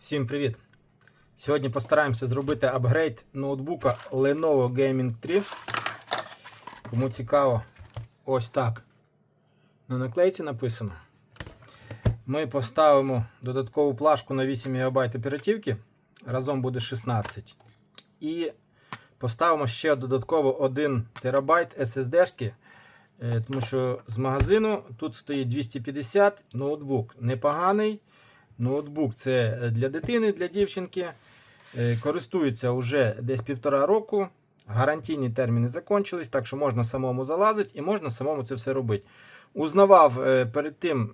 Всім привіт! Сьогодні постараємося зробити апгрейд ноутбука Lenovo Gaming 3. Кому цікаво, ось так. На наклейці написано. Ми поставимо додаткову плашку на 8 ГБ оперативки. Разом буде 16. І поставимо ще додатково 1 ТБ SSD. Тому що з магазину тут стоїть 250 ноутбук непоганий. Ноутбук це для дитини, для дівчинки. Е, Користується вже десь півтора року. Гарантійні терміни закончились, так що можна самому залазити і можна самому це все робити. Узнавав е, перед тим,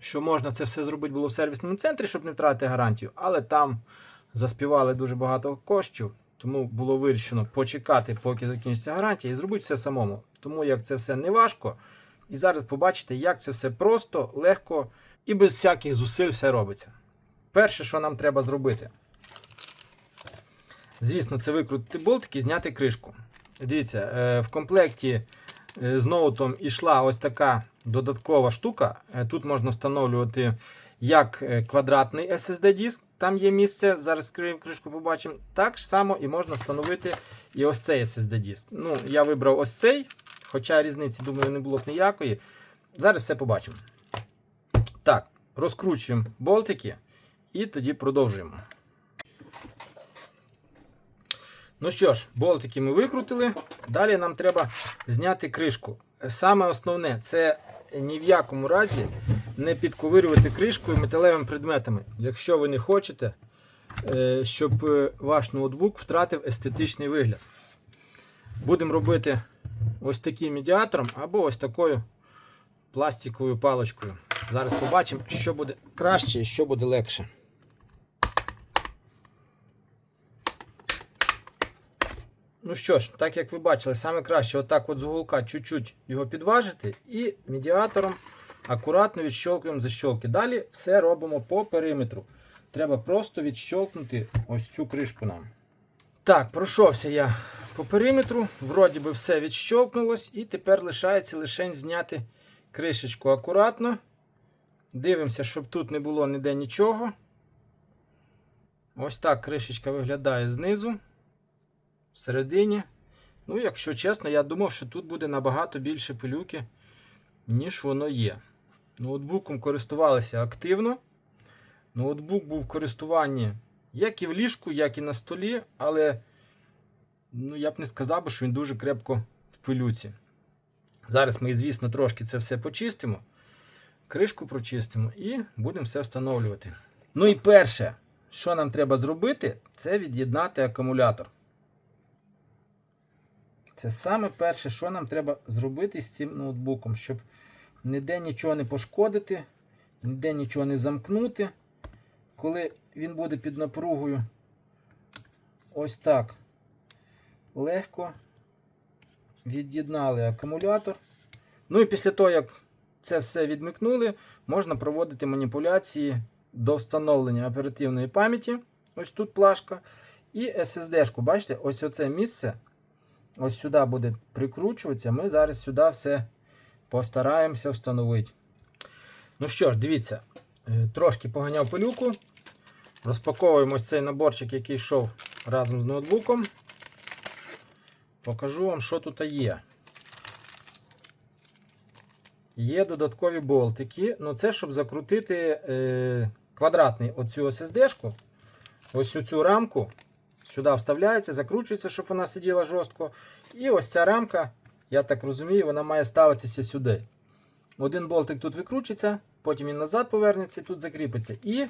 що можна це все зробити було в сервісному центрі, щоб не втратити гарантію, але там заспівали дуже багато коштів, тому було вирішено почекати, поки закінчиться гарантія, і зробити все самому. Тому як це все не важко. І зараз побачите, як це все просто, легко і без всяких зусиль все робиться. Перше, що нам треба зробити, звісно, це викрутити болтик і зняти кришку. Дивіться, е, в комплекті е, з ноутом йшла ось така додаткова штука. Е, Тут можна встановлювати як квадратний SSD-диск, там є місце, зараз скриємо кришку, побачимо. Так само і можна встановити і ось цей SSD-диск. Ну, я вибрав ось цей, хоча різниці, думаю, не було б ніякої. Зараз все побачимо. Так, розкручуємо болтики і тоді продовжуємо. Ну що ж, болтики ми викрутили. Далі нам треба зняти кришку. Саме основне це ні в якому разі не підковирювати кришкою металевими предметами. Якщо ви не хочете, е, щоб ваш ноутбук втратив естетичний вигляд. Будемо робити ось таким медіатором або ось такою пластиковою паличкою. Зараз побачимо, що буде краще і що буде легше. Ну що ж, так як ви бачили, саме краще отак от з уголка чуть-чуть його підважити і медіатором акуратно відщолкуємо защолки. Далі все робимо по периметру. Треба просто відщолкнути ось цю кришку нам. Так, пройшовся я по периметру, вроді би все відщолкнулось, і тепер лишається лише зняти кришечку акуратно. Дивимося, щоб тут не було ніде нічого. Ось так кришечка виглядає знизу, всередині. Ну, якщо чесно, я думав, що тут буде набагато більше пилюки, ніж воно є. Ноутбуком користувалися активно. Ноутбук був в користуванні як і в ліжку, як і на столі, але ну, я б не сказав, що він дуже крепко в пилюці. Зараз ми, звісно, трошки це все почистимо, кришку прочистимо і будемо все встановлювати. Ну і перше, що нам треба зробити, це від'єднати акумулятор. Це саме перше, що нам треба зробити з цим ноутбуком, щоб ніде нічого не пошкодити, ніде нічого не замкнути. Коли він буде під напругою, ось так легко від'єднали акумулятор. Ну і після того, як це все відмикнули, можна проводити маніпуляції до встановлення оперативної пам'яті. Ось тут плашка. І SSD-шку. Бачите, ось оце місце. Ось сюди буде прикручуватися. Ми зараз сюди все постараємося встановити. Ну що ж, дивіться, е, трошки поганяв пилюку. Розпаковуємо ось цей наборчик, який йшов разом з ноутбуком. Покажу вам, що тут є. Є додаткові болтики. Ну, це щоб закрутити е, квадратний оцю SSD-шку. Ось цю рамку. Сюди вставляється, закручується, щоб вона сиділа жорстко. І ось ця рамка, я так розумію, вона має ставитися сюди. Один болтик тут викручиться, потім він назад повернеться і тут закріпиться. І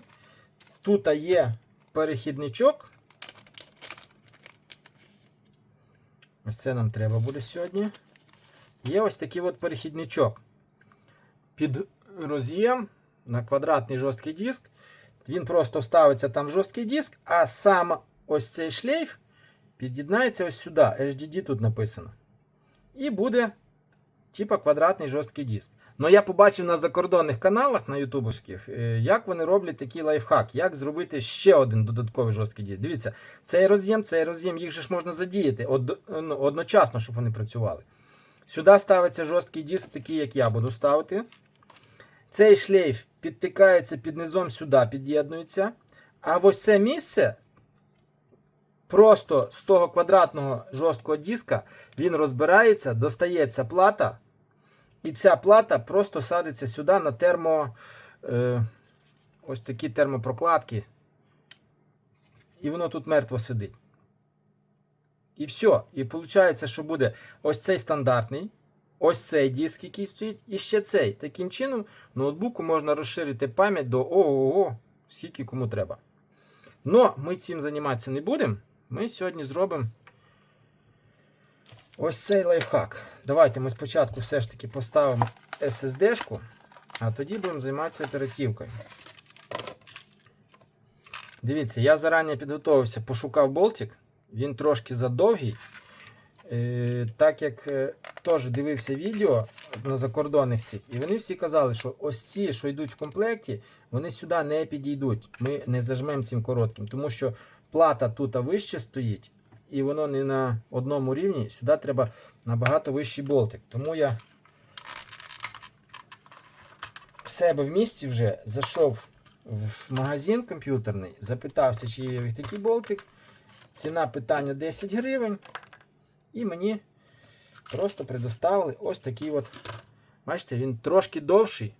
тут є перехідничок. Ось це нам треба буде сьогодні. Є ось такий от перехідничок. Під роз'єм на квадратний жорсткий диск. Він просто ставиться там жорсткий диск, а сам ось цей шлейф під'єднається ось сюди. HDD тут написано. І буде типа квадратний жорсткий диск. Ну я побачив на закордонних каналах на ютубовських, е, як вони роблять такий лайфхак, як зробити ще один додатковий жорсткий диск. Дивіться, цей роз'єм, цей роз'єм, їх же ж можна задіяти од, ну, одночасно, щоб вони працювали. Сюди ставиться жорсткий диск, такий, як я буду ставити. Цей шлейф підтикається під низом сюди, під'єднується. А ось це місце просто з того квадратного жорсткого диска він розбирається, достається плата, і ця плата просто садиться сюди на термо. Е, ось такі термопрокладки. І воно тут мертво сидить. І все. І виходить, що буде ось цей стандартний, ось цей диск, який стоїть, і ще цей. Таким чином, ноутбуку можна розширити пам'ять до ого, скільки кому треба. Но ми цим займатися не будемо. Ми сьогодні зробимо ось цей лайфхак. Давайте ми спочатку все ж таки поставимо SSD-шку, а тоді будемо займатися оперативкою. Дивіться, я зарані підготувався, пошукав болтик. Він трошки задовгий. Е, так як е, теж дивився відео на закордонних цих, і вони всі казали, що ось ці, що йдуть в комплекті, вони сюди не підійдуть. Ми не зажмемо цим коротким, тому що плата тут вище стоїть, і воно не на одному рівні. Сюди треба набагато вищий болтик. Тому я в себе в місті вже зайшов в магазин комп'ютерний, запитався, чи є такий болтик. Ціна питання 10 гривень. І мені просто предоставили ось такий от. Бачите, він трошки довший.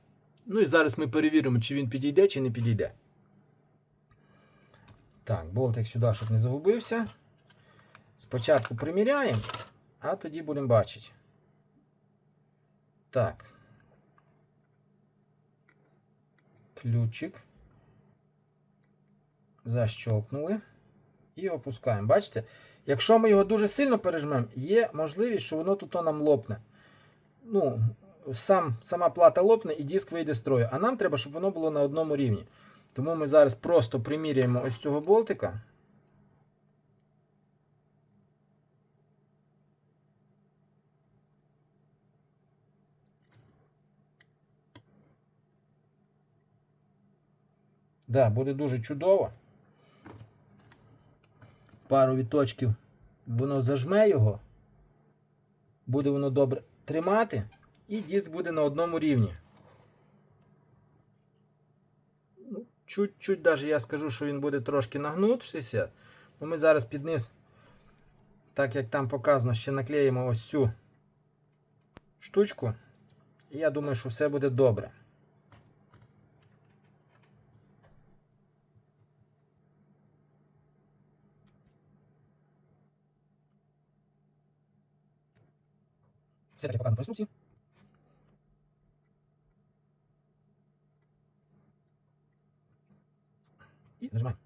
Ну і зараз ми перевіримо, чи він підійде, чи не підійде. Так, болтик сюди, щоб не загубився. Спочатку приміряємо, а тоді будемо бачити. Так. Ключик. Защолкнули. І опускаємо. Бачите? Якщо ми його дуже сильно пережмемо, є можливість, що воно тут нам лопне. Ну, сам, Сама плата лопне і диск вийде з строю. А нам треба, щоб воно було на одному рівні. Тому ми зараз просто приміряємо ось цього болтика. Да, буде дуже чудово. Пару відточків воно зажме його, буде воно добре тримати, і диск буде на одному рівні. Ну, Чуть-чуть навіть я скажу, що він буде трошки нагнутися. Бо ми зараз під низ, так як там показано, ще наклеїмо ось цю штучку. І я думаю, що все буде добре. Все таки показано по інструкції. І зажимаємо.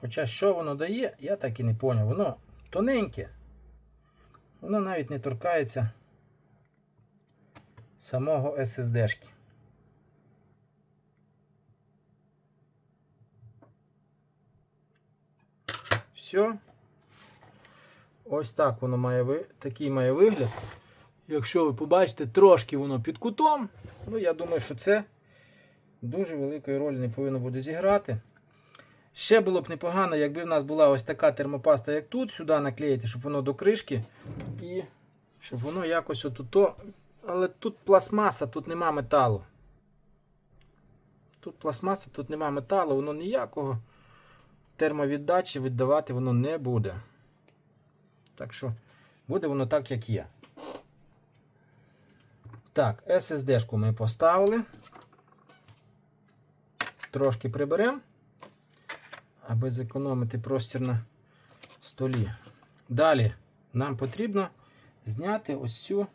Хоча що воно дає, я так і не поняв. Воно тоненьке, воно навіть не торкається самого SSD-шки. Все. Ось так воно має ви... такий має вигляд. Якщо ви побачите, трошки воно під кутом, ну я думаю, що це дуже великої ролі не повинно буде зіграти. Ще було б непогано, якби в нас була ось така термопаста, як тут, сюди наклеїти, щоб воно до кришки. І щоб воно якось отуто. Але тут пластмаса, тут нема металу. Тут пластмаса, тут нема металу, воно ніякого термовіддачі віддавати воно не буде. Так що буде воно так, як є. Так, SSD-шку ми поставили. Трошки приберемо, аби зекономити простір на столі. Далі нам потрібно зняти ось цю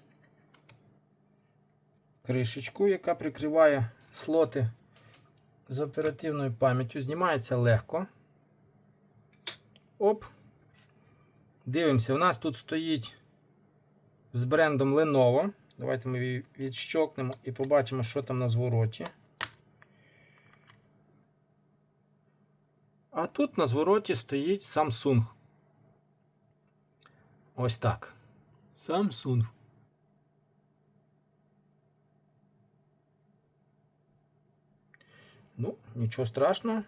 кришечку, яка прикриває слоти з оперативною пам'яттю. Знімається легко. Оп. Дивимося, у нас тут стоїть з брендом Lenovo. Давайте ми її відщокнемо і побачимо, що там на звороті. А тут на звороті стоїть Samsung. Ось так. Samsung. Ну, нічого страшного.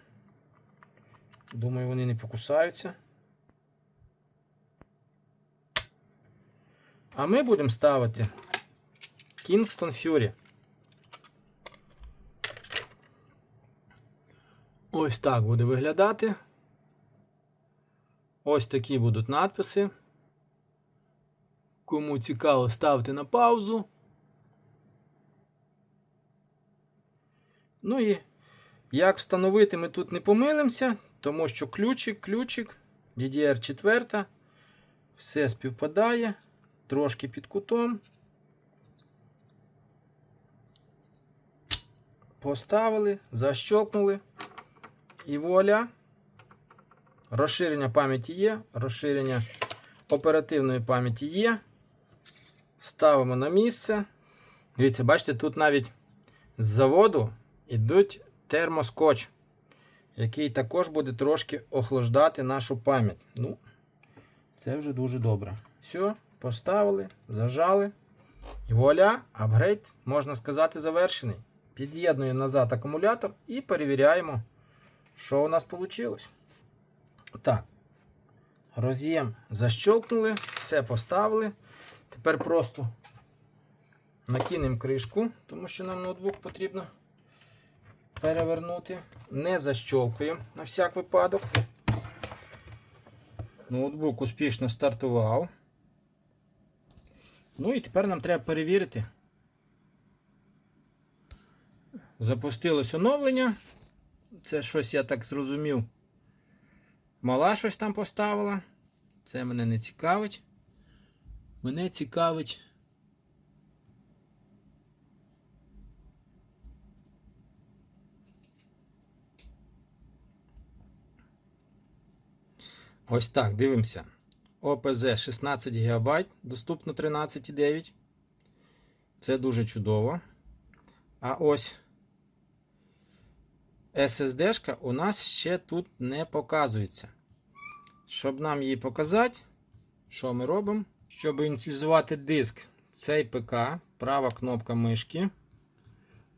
Думаю, вони не покусаються. А ми будемо ставити Kingston Fury. Ось так буде виглядати. Ось такі будуть надписи. Кому цікаво, ставте на паузу. Ну і як встановити, ми тут не помилимося, тому що ключик, ключик, DDR4, все співпадає, трошки під кутом. Поставили, защелкнули. І вуаля. Розширення пам'яті є, розширення оперативної пам'яті є. Ставимо на місце. Дивіться, бачите, тут навіть з заводу йдуть термоскотч, який також буде трошки охлаждати нашу пам'ять. Ну, це вже дуже добре. Все, поставили, зажали. І вуаля, апгрейд, можна сказати, завершений. Під'єднуємо назад акумулятор і перевіряємо, що у нас вийшло. Так, роз'єм защелкнули, все поставили. Тепер просто накинемо кришку, тому що нам ноутбук потрібно перевернути. Не защолкуємо на всяк випадок. Ноутбук успішно стартував. Ну і тепер нам треба перевірити. Запустилось оновлення. Це щось я так зрозумів. Мала щось там поставила. Це мене не цікавить. Мене цікавить. Ось так, дивимося. ОПЗ 16 ГБ, доступно 13,9. Це дуже чудово. А ось SSD у нас ще тут не показується. Щоб нам її показати, що ми робимо? Щоб ініціалізувати диск цей ПК, права кнопка мишки.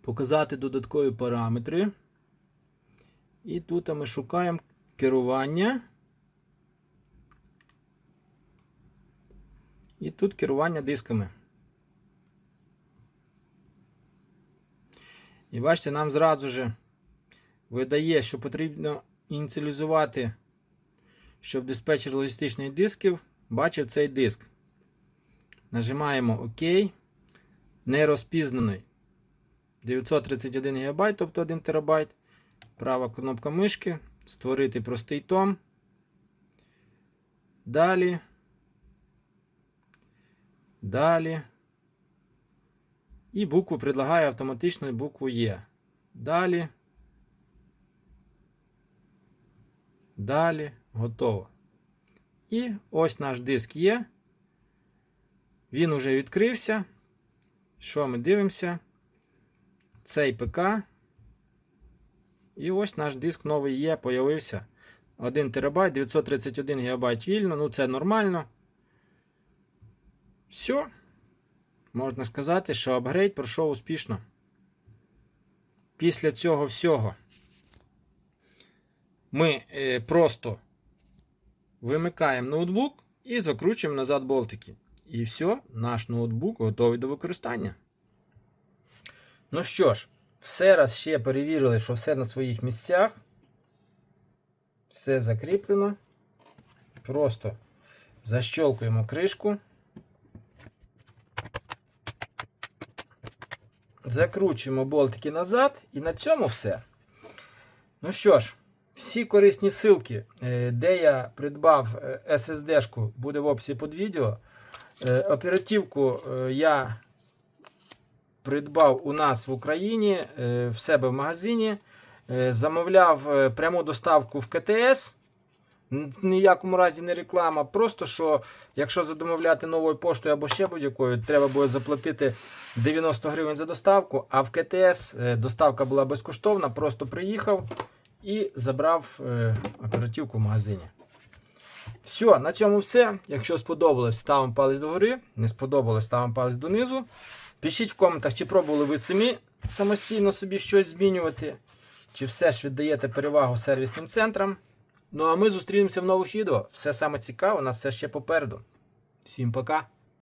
Показати додаткові параметри. І тут ми шукаємо керування. І тут керування дисками. І бачите, нам зразу же видає, що потрібно ініціалізувати, щоб диспетчер логістичних дисків бачив цей диск. Нажимаємо ОК. Не розпізнаний 931 ГБ, тобто 1 ТБ. Права кнопка мишки. Створити простий том. Далі. Далі. І букву предлагає автоматично букву Є. Далі. Далі. Готово. І ось наш диск є. Він уже відкрився. Що ми дивимося? Цей ПК. І ось наш диск новий є, появився. 1 ТБ, 931 ГБ вільно. Ну, це нормально. Все. Можна сказати, що апгрейд пройшов успішно. Після цього всього ми е, просто вимикаємо ноутбук і закручуємо назад болтики. І все, наш ноутбук готовий до використання. Ну що ж, все раз ще перевірили, що все на своїх місцях. Все закріплено. Просто защелкуємо кришку. Закручуємо болтики назад, і на цьому все. Ну що ж, всі корисні ссылки, е, де я придбав е, SSD-шку, буде в описі під відео. Е, Оперативку я придбав у нас в Україні в себе в магазині. Замовляв пряму доставку в КТС. Ніякому разі не реклама. Просто що, якщо задомовляти новою поштою або ще будь-якою, треба буде заплатити 90 гривень за доставку. А в КТС е, доставка була безкоштовна. Просто приїхав і забрав е, оперативку в магазині. Все, на цьому все. Якщо сподобалось, ставимо палець догори. Не сподобалось, ставимо палець донизу. Пишіть в коментах, чи пробували ви самі самостійно собі щось змінювати, чи все ж віддаєте перевагу сервісним центрам. Ну а ми зустрінемося в нових відео. Все саме цікаве, у нас все ще попереду. Всім пока!